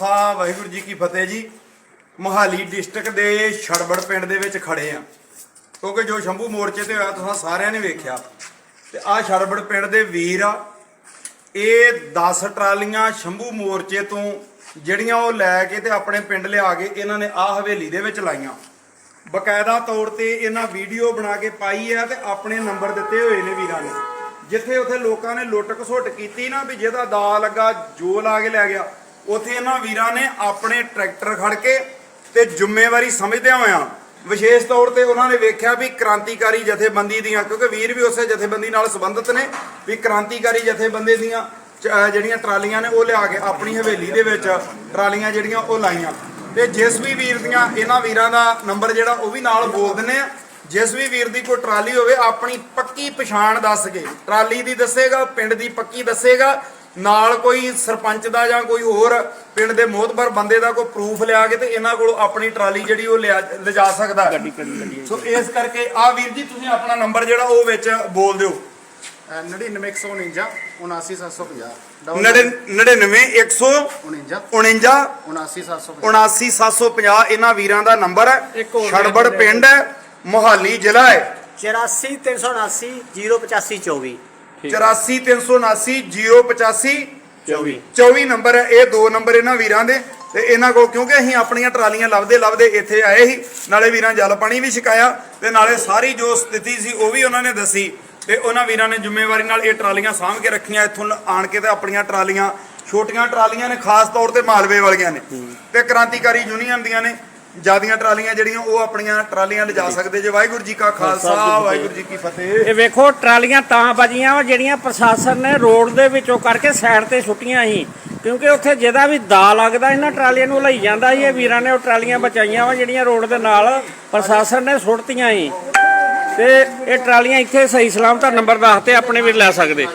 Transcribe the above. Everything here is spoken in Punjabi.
ਖਾਲਸਾ ਵਾਹਿਗੁਰੂ ਜੀ ਕੀ ਫਤਿਹ ਜੀ। ਮੋਹਾਲੀ ਡਿਸਟ੍ਰਿਕਟ ਦੇ ਛੜਬੜ ਪਿੰਡ ਦੇ ਵਿੱਚ ਖੜੇ ਆ। ਕਿਉਂਕਿ ਜੋ ਸ਼ੰਭੂ ਮੋਰਚੇ ਤੇ ਹੋਇਆ, ਤੁਸੀਂ ਸਾਰਿਆਂ ਨੇ ਵੇਖਿਆ। ਤੇ ਆ ਛੜਬੜ ਪਿੰਡ ਦੇ ਵੀਰ ਆ। ਇਹ 10 ਟਰਾਲੀਆਂ ਸ਼ੰਭੂ ਮੋਰਚੇ ਤੋਂ ਜਿਹੜੀਆਂ ਉਹ ਲੈ ਕੇ ਤੇ ਆਪਣੇ ਪਿੰਡ ਲਿਆ ਕੇ ਇਹਨਾਂ ਨੇ ਆ ਹਵੇਲੀ ਦੇ ਵਿੱਚ ਲਾਈਆਂ। ਬਕਾਇਦਾ ਤੌਰ ਤੇ ਇਹਨਾਂ ਵੀਡੀਓ ਬਣਾ ਕੇ ਪਾਈ ਹੈ ਤੇ ਆਪਣੇ ਨੰਬਰ ਦਿੱਤੇ ਹੋਏ ਨੇ ਵੀਰਾਂ ਨੇ। ਜਿੱਥੇ ਉਥੇ ਲੋਕਾਂ ਨੇ ਲੁੱਟ ਘਸੁੱਟ ਕੀਤੀ ਨਾ, ਵੀ ਜਿਹਦਾ ਦਾ ਲੱਗਾ, ਜੋ ਲਾ ਕੇ ਲੈ ਗਿਆ। ਉੱਥੇ ਇਹਨਾਂ ਵੀਰਾਂ ਨੇ ਆਪਣੇ ਟਰੈਕਟਰ ਖੜ ਕੇ ਤੇ ਜ਼ਿੰਮੇਵਾਰੀ ਸਮਝਦਿਆਂ ਹੋਇਆਂ ਵਿਸ਼ੇਸ਼ ਤੌਰ ਤੇ ਉਹਨਾਂ ਨੇ ਵੇਖਿਆ ਵੀ ਕ੍ਰਾਂਤੀਕਾਰੀ ਜਥੇਬੰਦੀ ਦੀਆਂ, ਕਿਉਂਕਿ ਵੀਰ ਵੀ ਉਸੇ ਜਥੇਬੰਦੀ ਨਾਲ ਸੰਬੰਧਿਤ ਨੇ, ਵੀ ਕ੍ਰਾਂਤੀਕਾਰੀ ਜਥੇਬੰਦੀ ਦੀਆਂ ਜਿਹੜੀਆਂ ਟਰਾਲੀਆਂ ਨੇ ਉਹ ਲਿਆ ਕੇ ਆਪਣੀ ਹਵੇਲੀ ਦੇ ਵਿੱਚ ਟਰਾਲੀਆਂ ਜਿਹੜੀਆਂ ਉਹ ਲਾਈਆਂ। ਤੇ ਜਿਸ ਵੀ ਵੀਰ ਦੀਆਂ, ਇਹਨਾਂ ਵੀਰਾਂ ਦਾ ਨੰਬਰ ਜਿਹੜਾ ਉਹ ਵੀ ਨਾਲ ਬੋਲ ਦਿੰਨੇ ਆ। ਜਿਸ ਵੀ ਵੀਰ ਦੀ ਕੋਈ ਟਰਾਲੀ ਹੋਵੇ, ਆਪਣੀ ਪੱਕੀ ਪਛਾਣ ਦੱਸ ਕੇ, ਟਰਾਲੀ ਦੀ ਦੱਸੇਗਾ, ਪਿੰਡ ਦੀ ਪੱਕੀ ਦੱਸੇਗਾ ਨਾਲ ਕੋਈ ਸਰਪੰਚ ਦਾ ਜਾਂ ਕੋਈ ਹੋਰ ਪਿੰਡ ਦੇ ਮੋਹਤਬਰ ਬੰਦੇ ਦਾ ਕੋਈ ਪ੍ਰੂਫ ਲਿਆ ਕੇ ਤੇ ਇਹਨਾਂ ਕੋਲੋਂ ਆਪਣੀ ਟਰਾਲੀ ਜਿਹੜੀ ਉਹ ਲਿਆ ਲਿਜਾ ਸਕਦਾ। ਹੈ। ਸੋ ਇਸ ਕਰਕੇ ਆ ਵੀਰ ਜੀ ਤੁਸੀਂ ਆਪਣਾ ਨੰਬਰ ਜਿਹੜਾ ਉਹ ਵਿੱਚ ਬੋਲ ਦਿਓ। 99149 79750 99 100 49 49 79750 79750 ਇਹਨਾਂ ਵੀਰਾਂ ਦਾ ਨੰਬਰ ਹੈ। ਛੜਬੜ ਪਿੰਡ ਹੈ ਮੋਹਾਲੀ ਜ਼ਿਲ੍ਹਾ ਹੈ। 84 379 085 24 84379 085 24 24 ਨੰਬਰ ਹੈ ਇਹ ਦੋ ਨੰਬਰ ਇਹਨਾਂ ਵੀਰਾਂ ਦੇ। ਤੇ ਇਹਨਾਂ ਕੋਲ ਕਿਉਂਕਿ ਅਸੀਂ ਆਪਣੀਆਂ ਟਰਾਲੀਆਂ ਲੱਭਦੇ ਲੱਭਦੇ ਇੱਥੇ ਆਏ ਸੀ ਨਾਲੇ ਵੀਰਾਂ ਜਲ ਪਾਣੀ ਵੀ ਛਕਾਇਆ ਤੇ ਨਾਲੇ ਸਾਰੀ ਜੋ ਸਥਿਤੀ ਸੀ ਉਹ ਵੀ ਉਹਨਾਂ ਨੇ ਦੱਸੀ। ਤੇ ਉਹਨਾਂ ਵੀਰਾਂ ਨੇ ਜ਼ਿੰਮੇਵਾਰੀ ਨਾਲ ਇਹ ਟਰਾਲੀਆਂ ਸਾਂਭ ਕੇ ਰੱਖੀਆਂ ਇੱਥੋਂ ਆਣ ਕੇ ਤੇ ਆਪਣੀਆਂ ਟਰਾਲੀਆਂ ਛੋਟੀਆਂ ਟਰਾਲੀਆਂ ਨੇ ਖਾਸ ਤੌਰ ਤੇ ਮਾਲਵੇ ਵਾਲੀਆਂ ਨੇ। ਤੇ ਕ੍ਰਾਂਤੀਕਾਰੀ ਯੂਨੀਅਨ ਦੀਆਂ ਨੇ। ਜਿਆਦੀਆਂ ਟਰਾਲੀਆਂ ਜਿਹੜੀਆਂ ਉਹ ਆਪਣੀਆਂ ਟਰਾਲੀਆਂ ਲਿਜਾ ਸਕਦੇ ਜੇ। ਵਾਹਿਗੁਰੂ ਜੀ ਕਾ ਖਾਲਸਾ ਵਾਹਿਗੁਰੂ ਜੀ ਕੀ ਫਤਿਹ। ਇਹ ਵੇਖੋ ਟਰਾਲੀਆਂ ਤਾਂ ਵੱਜੀਆਂ ਵਾ ਜਿਹੜੀਆਂ ਪ੍ਰਸ਼ਾਸਨ ਨੇ ਰੋਡ ਦੇ ਵਿੱਚੋਂ ਕਰਕੇ ਸਾਈਡ ਤੇ ਸੁੱਟੀਆਂ ਸੀ। ਕਿਉਂਕਿ ਉੱਥੇ ਜਿਹਦਾ ਵੀ ਦਾ ਲੱਗਦਾ ਇਹਨਾਂ ਟਰਾਲੀਆਂ ਨੂੰ ਲਈ ਜਾਂਦਾ ਸੀ। ਇਹ ਵੀਰਾਂ ਨੇ ਉਹ ਟਰਾਲੀਆਂ ਬਚਾਈਆਂ ਵਾ ਜਿਹੜੀਆਂ ਰੋਡ ਦੇ ਨਾਲ ਪ੍ਰਸ਼ਾਸਨ ਨੇ ਸੁੱਟਤੀਆਂ ਸੀ। ਤੇ ਇਹ ਟਰਾਲੀਆਂ ਇੱਥੇ ਸਹੀ ਸਲਾਮਤ ਨੰਬਰ ਦੱਸ ਤੇ ਆਪਣੇ ਵੀ ਲੈ ਸਕਦੇ।